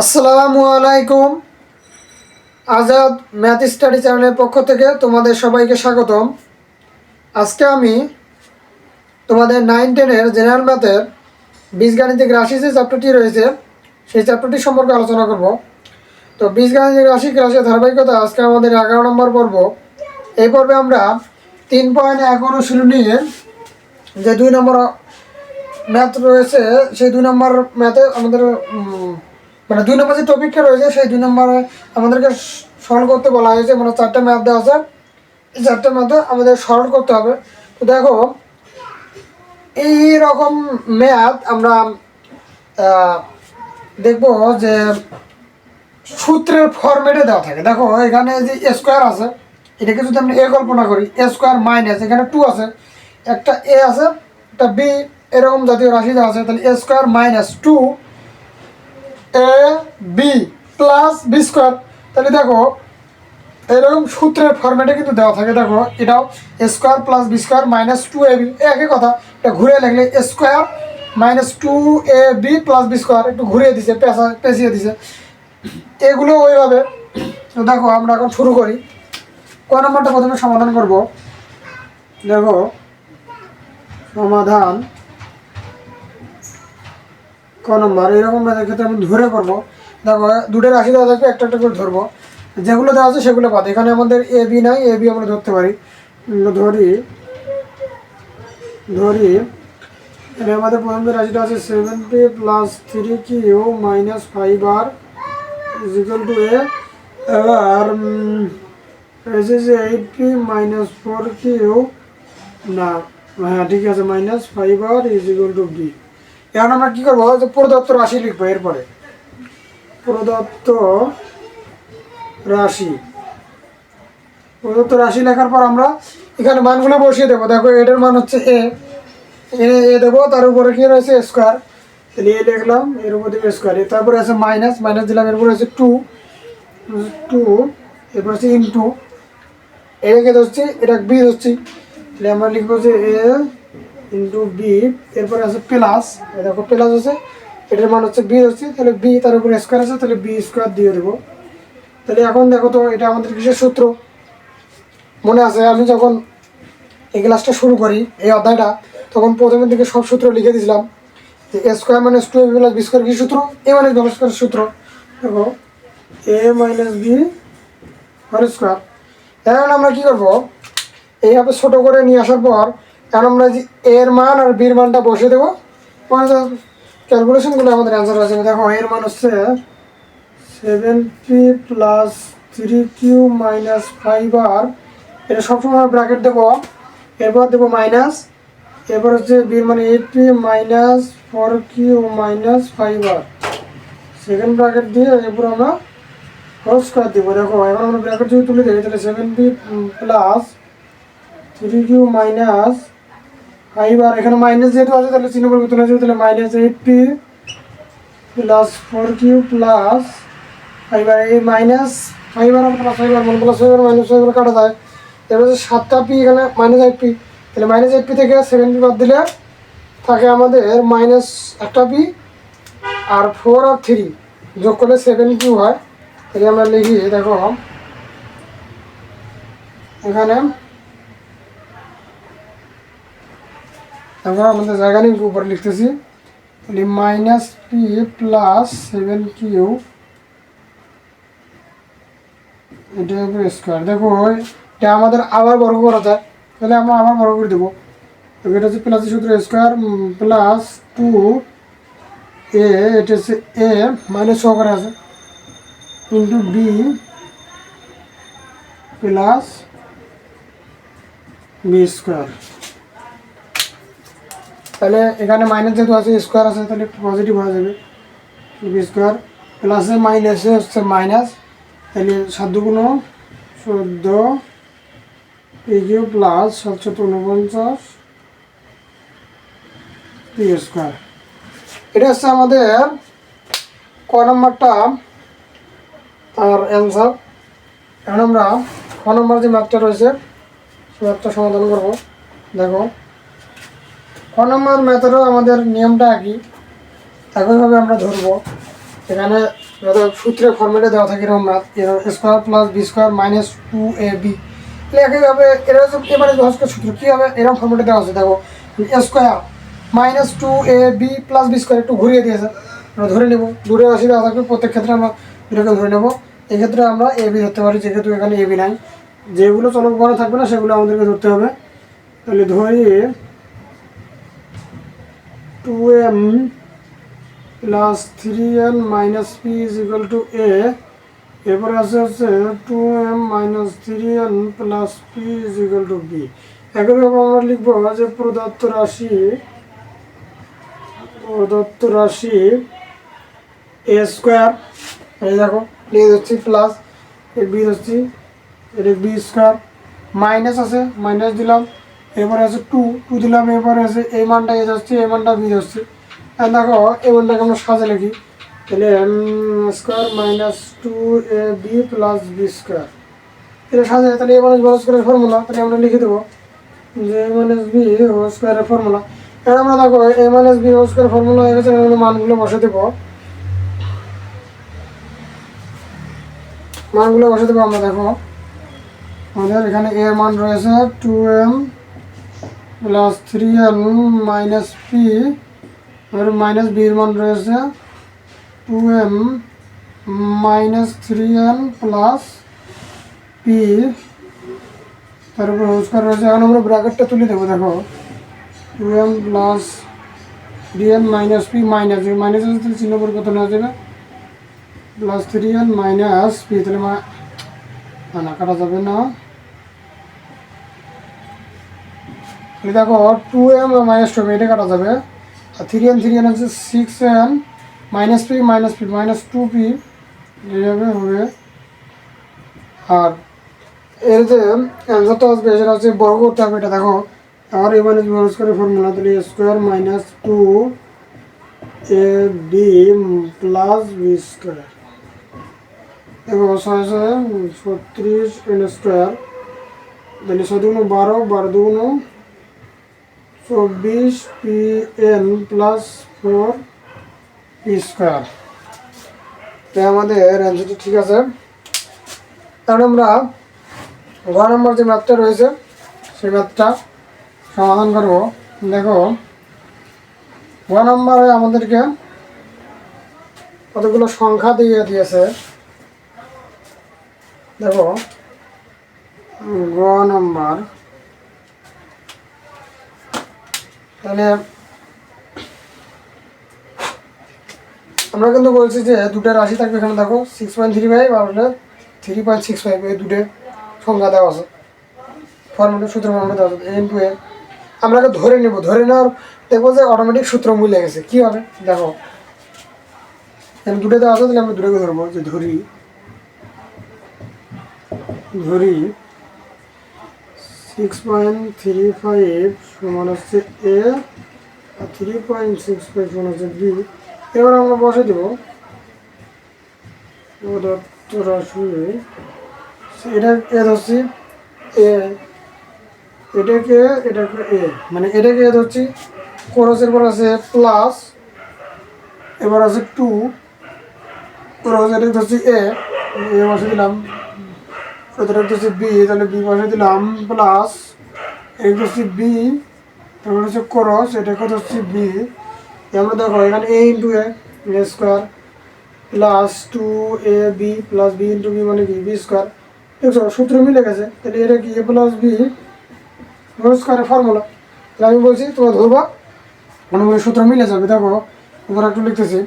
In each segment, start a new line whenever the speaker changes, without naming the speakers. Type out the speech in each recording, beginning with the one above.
আসসালামু আলাইকুম। Azad math study চ্যানেলের পক্ষ থেকে তোমাদের সবাইকে স্বাগতম। আজকে আমি তোমাদের নাইন টেনের জেনারেল ম্যাথের বীজগাণিতিক রাশি যে চ্যাপ্টারটি রয়েছে, সেই চ্যাপ্টারটি সম্পর্কে আলোচনা করব। তো বীজগাণিতিক রাশি রাশির ধারাবাহিকতা আজকে আমাদের এগারো নম্বর পর্ব। এই পর্বে আমরা তিন পয়েন্ট এক অনুশীলনীর যে দুই নম্বর ম্যাথ রয়েছে, সেই দুই নম্বর ম্যাথে আমাদের মানে দুই নম্বর যে টপিকটা রয়েছে, সেই দুই নম্বরে আমাদেরকে সরল করতে বলা হয়েছে। মানে চারটে ম্যাথ দেওয়া আছে। এই চারটে ম্যাথে আমাদের সরল করতে হবে। তো দেখো এই রকম ম্যাথ আমরা দেখব যে সূত্রের ফরম্যাটে দেওয়া থাকে। দেখো, এখানে যে স্কোয়ার আছে, এটাকে যদি আমরা এ কল্পনা করি এ স্কোয়ার মাইনাস এখানে টু আছে। একটা এ আছে, একটা বি এরকম জাতীয় রাশি দেওয়া আছে, তাহলে A square minus two A B plus B square তাহলে দেখো, এরকম সূত্রের ফরম্যাটে কিন্তু দেওয়া থাকে। দেখো, এটাও square plus B square minus two A B একই কথা, এটা ঘুরে লাগলে square minus two A B plus B square একটু ঘুরিয়ে দিছে, পেঁচা পেঁচিয়ে দিছে। এগুলো ওইভাবে দেখো, আমরা এখন শুরু করি। ক নম্বরটা প্রথমে সমাধান করব। দেখো, সমাধান। ক নম্বর, এরকম ম্যাথের ক্ষেত্রে আমি ধরে করব। দেখো, দুটো রাশি দেওয়া থাকবে, একটা একটা করে ধরবো। যেগুলো দেওয়া আছে সেগুলো বাদ, এখানে আমাদের এ বি নাই এ বি আমরা ধরতে পারি। ধরি ধরি, এখানে আমাদের প্রথম যে রাশিটা আছে seventy plus three Q minus five R is equal to A এবার eight P minus four Q না। হ্যাঁ ঠিক আছে minus five R is equal to B এখন আমরা কী করব? যে প্রদত্ত রাশি লিখব এরপরে। প্রদত্ত রাশি। প্রদত্ত রাশি লেখার পর আমরা এখানে মানগুলো বসিয়ে দেবো। দেখো, এটার মান হচ্ছে এ। এ এ দেবো, তার উপরে কি রয়েছে? স্কোয়ার। তাহলে এ লিখলাম এর উপর দেবে স্কোয়ার। তারপরে আছে মাইনাস। মাইনাস দিলাম, এরপরে আছে টু। টু, এরপর হচ্ছে ইন্টু। এটাকে ধরছি এটা বি ধরছি তাহলে আমরা লিখব যে এ ইন্টু বি এরপরে আছে প্লাস দেখো প্লাস আছে, এটার মান হচ্ছে বি হচ্ছে, তাহলে বি তার উপরে স্কোয়ার আছে, তাহলে বি স্কোয়ার দিয়ে দেবো। তাহলে এখন দেখো তো এটা আমাদের কিসের সূত্র? মনে আছে, আমি যখন এই ক্লাসটা শুরু করি, এই অধ্যায়টা, তখন প্রথমের দিকে সব সূত্র লিখে দিয়েছিলাম যে A square minus two A plus B square কী সূত্র? এ মাইনাস বি স্কোয়ার সূত্র। দেখো A minus B whole square এখন আমরা কী করব? এইভাবে ছোটো করে নিয়ে আসার পর এখন আমরা এর মান আর বির মানটা বসে দেবো। ক্যালকুলেশনগুলো আমাদের অ্যান্সার আছে দেখো, এর মান হচ্ছে seven P plus three Q minus five R এটা সবসময় ব্র্যাকেট দেবো। এরপর দেবো মাইনাস এরপর হচ্ছে বির মানে eight P minus four Q minus five R second bracket দিয়ে এরপর আমরা হোল স্কোয়ার দেবো। দেখো এখন আমরা ব্র্যাকেট যদি তুলে দিই, তাহলে seven P plus three Q minus five R এখানে মাইনাস যেহেতু আছে, তাহলে চিহ্ন পরিবর্তন হয়েছে তাহলে minus eight P plus four Q plus আর এই minus five R plus five R plus five R minus five R কাটা যায়। এবার হচ্ছে সাতটা পি এখানে মাইনাস এইট পি তাহলে মাইনাস এইট পি থেকে সেভেন পি বাদ দিলে থাকে আমাদের মাইনাস একটা পি আর ফোর আর থ্রি যোগ করলে সেভেন কিউ হয়। তাহলে আমরা লিখি, দেখো, এখানে তারপর আমাদের জায়গা নিয়ে উপরে লিখতেছি। তাহলে minus P plus seven Q এটা স্কোয়ার দেখো, এটা আমাদের আবার বর্গ করা যায়। তাহলে আমরা আবার বর্গ করে দেবো। এটা হচ্ছে প্লাস সূত্র স্কোয়ার প্লাস টু এ এটা হচ্ছে এ মাইনাস সহকারে আছে। Into B plus B square তাহলে এখানে মাইনাস যেহেতু আছে স্কোয়ার আছে, তাহলে পজিটিভ হয়ে যাবে। বি স্কোয়ার প্লাসে মাইনাসে হচ্ছে মাইনাস তাহলে সাত দুগুণ চোদ্দ এগিয়ে প্লাস সাতশত উনপঞ্চাশ পি স্কোয়ার এটা হচ্ছে আমাদের ক নম্বরটা, তার অ্যান্সার এখন আমরা ক নম্বর যে ম্যাপটা রয়েছে, সেই ম্যাপটা সমাধান করব। দেখো ক নম্বর ম্যাথেরও আমাদের নিয়মটা একই। একইভাবে আমরা ধরবো। এখানে যাতে সূত্রের ফর্মেটে দেওয়া থাকে এরকম math square plus B square minus two A B একইভাবে হচ্ছে এবারে ভাস্কর সূত্র। কী হবে? এরকম ফর্মেটে দেওয়া আছে, দেখো। Square minus two A B plus B square একটু ঘুরিয়ে দিয়েছে। আমরা ধরে নেব। দূরে রাশি দেওয়া থাকবে, প্রত্যেক ক্ষেত্রে আমরা এটাকে ধরে নেব। এক্ষেত্রে আমরা এ বি ধরতে পারি, যেহেতু এখানে এ বি নাই। যেগুলো চলক বড় থাকবে না, সেগুলো আমাদেরকে ধরতে হবে। তাহলে ধরি two M plus three N minus P is equal to A আছে হচ্ছে two M minus three N plus P is equal to B একইভাবে আমরা লিখব যে প্রদত্ত রাশি প্রদত্ত রাশি এ স্কোয়ার এই দেখো লিখে দিচ্ছি প্লাস এ বি দিচ্ছি এটা বি স্কোয়ার মাইনাস আছে মাইনাস দিলাম। এরপরে আছে টু টু দিলাম এরপরে আছে এই মানটা এ যাচ্ছে, এই মানটা বি যাচ্ছে। আর দেখো, এই মানটাকে আমরা সাজে লিখি। তাহলে M square minus two A B plus B square এটা সাজে, তাহলে এ মাইনাস বড় স্কোয়ারের ফর্মুলা তাহলে আমরা লিখে দেবো যে এ মাইনাস বি হোল স্কোয়ারের ফর্মুলা এবার আমরা দেখো A minus B whole square formula হয়ে গেছে এর মানগুলো বসে দেবো। মানগুলো বসে দেবো আমরা, দেখো। আমাদের এখানে এ মান রয়েছে two M plus three N minus P আর মাইনাস বি এর মান রয়েছে two M minus three N plus P তার উপর হোজ রয়েছে। এখন আমরা ব্র্যাকেটটা তুলে দেবো, দেখো। Two M plus three N minus P minus minus আছে তাহলে চিহ্ন পরিবর্তন হয়ে যাবে। Plus three N minus P তাহলে না, কাটা যাবে না তাহলে দেখো two M minus two M এটা কাটা যাবে। আর থ্রি এন থ্রি এন হচ্ছে six M minus P minus P minus two P এইভাবে হবে। আর এর যে অ্যান্সারটা আসবে, সেটা হচ্ছে বর্গ করতে হবে এটা, দেখো। আর এ মাইনাস বি স্কোয়ারের ফর্মুলা তাহলে square minus two A B plus B square এবং ছয় ছয় ছত্রিশ এন স্কোয়ার তাহলে ছয় দুগুণ বারো বারো দুগুণ চব্বিশ P N plus four P square তাই আমাদের অ্যান্সারটা ঠিক আছে। তাহলে আমরা ঘ নম্বর যে ম্যাথটা রয়েছে, সেই ম্যাথটা সমাধান করব। দেখো ঘ নম্বরে আমাদেরকে কতগুলো সংখ্যা দিয়ে দিয়েছে। দেখো গ নম্বর তাহলে আমরা কিন্তু বলছি যে দুটো রাশি থাকবে এখানে, দেখো সিক্স পয়েন্ট থ্রি ফাইভ আর থ্রি পয়েন্ট সিক্স ফাইভ এই দুটো সংখ্যা দেওয়া আছে। ফর্মুলা সূত্র ফর্মুলা দেওয়া আছে এন টু এ আমরা ধরে নেব, ধরে নেওয়ার দেখব যে অটোমেটিক সূত্র মিলে গেছে, কী হবে? দেখো, এখানে দুটো দেওয়া আছে, তাহলে আমরা দুটোকে ধরবো, যে ধরি ধরি সিক্স পয়েন্ট থ্রি ফাইভ সমান হচ্ছে এ আর থ্রি পয়েন্ট সিক্স ফাইভ সমান হচ্ছে বি এবার আমরা বসে দেবো। রাশি এটা এ ধরছি। এ এটাকে এটাকে এ মানে এটাকে এ ধরছি। খরচের পর আছে প্লাস এবার আছে টু খরচ এটাকে ধরছি এ এ বসে দিলাম। এটা হচ্ছে বি তাহলে বি বসে দিলাম প্লাস এটা হচ্ছে বি তারপর হচ্ছে ক্রস এটা কত হচ্ছে বি আমরা দেখো, এখানে A into A square plus two A B plus B into B মানে কি? বি স্কোয়ার দেখছ সূত্র মিলে গেছে, তাহলে এটা কি এ প্লাস বি হোল স্কোয়ারের ফর্মুলা তাহলে আমি বলছি, তোমরা ধরবা, মনে মনে সূত্র মিলে যাবে, দেখো, উপরে একটু লিখতেছি।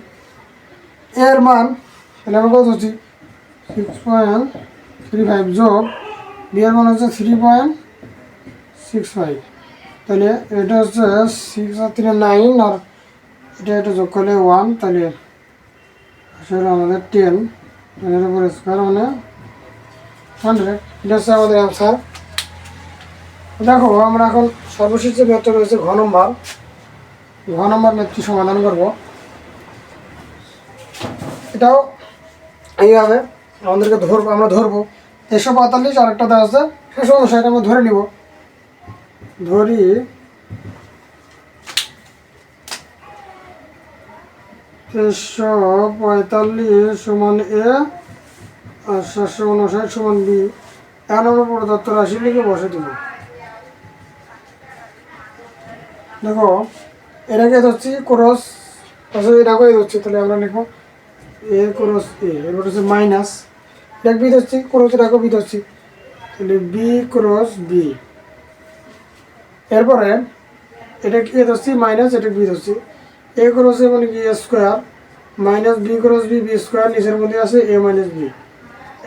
এর মান, তাহলে আমরা কত হচ্ছি? সিক্স পয়েন্ট থ্রি ফাইভ যোগ বি এর মান হচ্ছে থ্রি পয়েন্ট সিক্স ফাইভ তাহলে এটা হচ্ছে সিক্স আর তিনে নাইন আর এটা এটা যোগ করলে ওয়ান তাহলে আসলে আমাদের টেন টেনের উপরে স্কোয়ার মানে হান্ড্রেড এটা হচ্ছে আমাদের অ্যান্সার দেখো, আমরা এখন সর্বশেষ যে ম্যাথটা রয়েছে ঘ নম্বর ঘ নম্বর ম্যাথটি সমাধান করব। এটাও এইভাবে আমাদেরকে ধরবো, আমরা ধরবো। একশো পঁয়তাল্লিশ আর একটা দেওয়া আছে, শেষ অনুসারে আমরা ধরে নিব। ধরি। তিনশো পঁয়তাল্লিশ সমান এ আর সাতশো উনষাট সমান বি। এখন আমরা প্রদত্ত রাশি লিখে বসে দিব। দেখো এটাকে ধরছি? ক্রস। আসলে এটাকে ধরছি? তাহলে আমরা লিখব এ ক্রস এ। এরপর হচ্ছে মাইনাস। এটাকে বি ধরছি, ক্রস এটাকে বি ধরছি? তাহলে বি ক্রস বি। এরপরে এটা কি ধরছি মাইনাস এটা বি ধরছি এ ক্রস এ মানে কি? A square minus B cross B B square নিচের মধ্যে আছে A minus B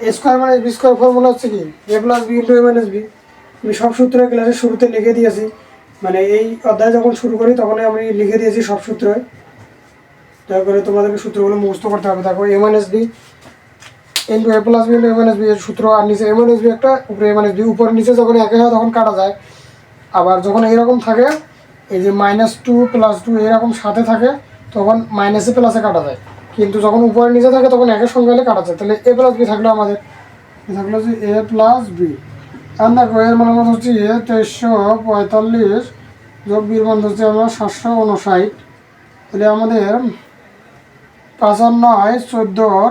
A square মানে বি স্কোয়ার ফর্মুলা হচ্ছে কি? A plus B into A minus B আমি সব সূত্র ক্লাসের শুরুতে লিখে দিয়েছি। মানে এই অধ্যায় যখন শুরু করি, তখনই আমি লিখে দিয়েছি সব সূত্রে। করে তোমাদেরকে সূত্রগুলো মুখস্থ করতে হবে। দেখো A minus B into A plus B into A minus B এর সূত্র, আর নিচে এ মাইনাস বি একটা, উপরে এ মাইনাস বি উপরে নিচে যখন একে হয় তখন কাটা যায়। আবার যখন এইরকম থাকে, এই যে মাইনাস টু প্লাস টু এরকম সাথে থাকে, তখন মাইনাসে প্লাসে কাটা যায়। কিন্তু যখন উপরে নিচে থাকে, তখন একের সঙ্গে হলে কাটা যায়। তাহলে এ প্লাস বি থাকল আমাদের। থাকল যে এ প্লাস বি আর দেখো, এর মানে কথা হচ্ছে এ তেইশশো পঁয়তাল্লিশ যোগ বির মান হচ্ছে আমরা সাতশো উনষাট। তাহলে আমাদের পাঁচ আর নয় চোদ্দোর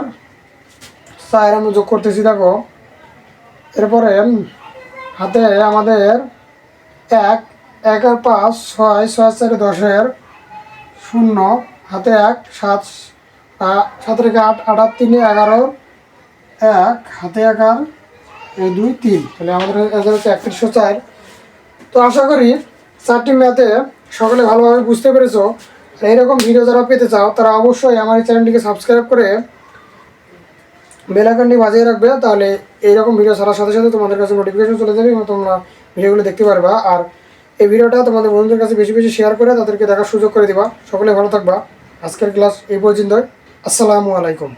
চার আমরা যোগ করতেছি, দেখো। এরপরে হাতে আমাদের এক এক আর পাঁচ, ছয় ছয় চারে দশের শূন্য, হাতে এক, সাত সাত রেখে আট আট তিনে এগারো, এক, হাতে এক আর দুই, তিন। তাহলে আমাদের এদের হচ্ছে একত্রিশশো চার। তো আশা করি চারটি ম্যাথে সকলে ভালোভাবে বুঝতে পেরেছ। এইরকম ভিডিও যারা পেতে চাও, তারা অবশ্যই আমার এই চ্যানেলটিকে সাবস্ক্রাইব করে বেল বাজিয়ে রাখবে। তাহলে এইরকম ভিডিও ছাড়ার সাথে সাথে তোমাদের কাছে নোটিফিকেশন চলে যাবে এবং তোমরা ভিডিওগুলো দেখতে পারবা। আর এই ভিডিওটা তোমাদের বন্ধুদের কাছে বেশি বেশি শেয়ার করে তাদেরকে দেখার সুযোগ করে দিবা। সকলে ভালো থাকবা। আজকের ক্লাস এই পর্যন্তই। আসসালামু আলাইকুম।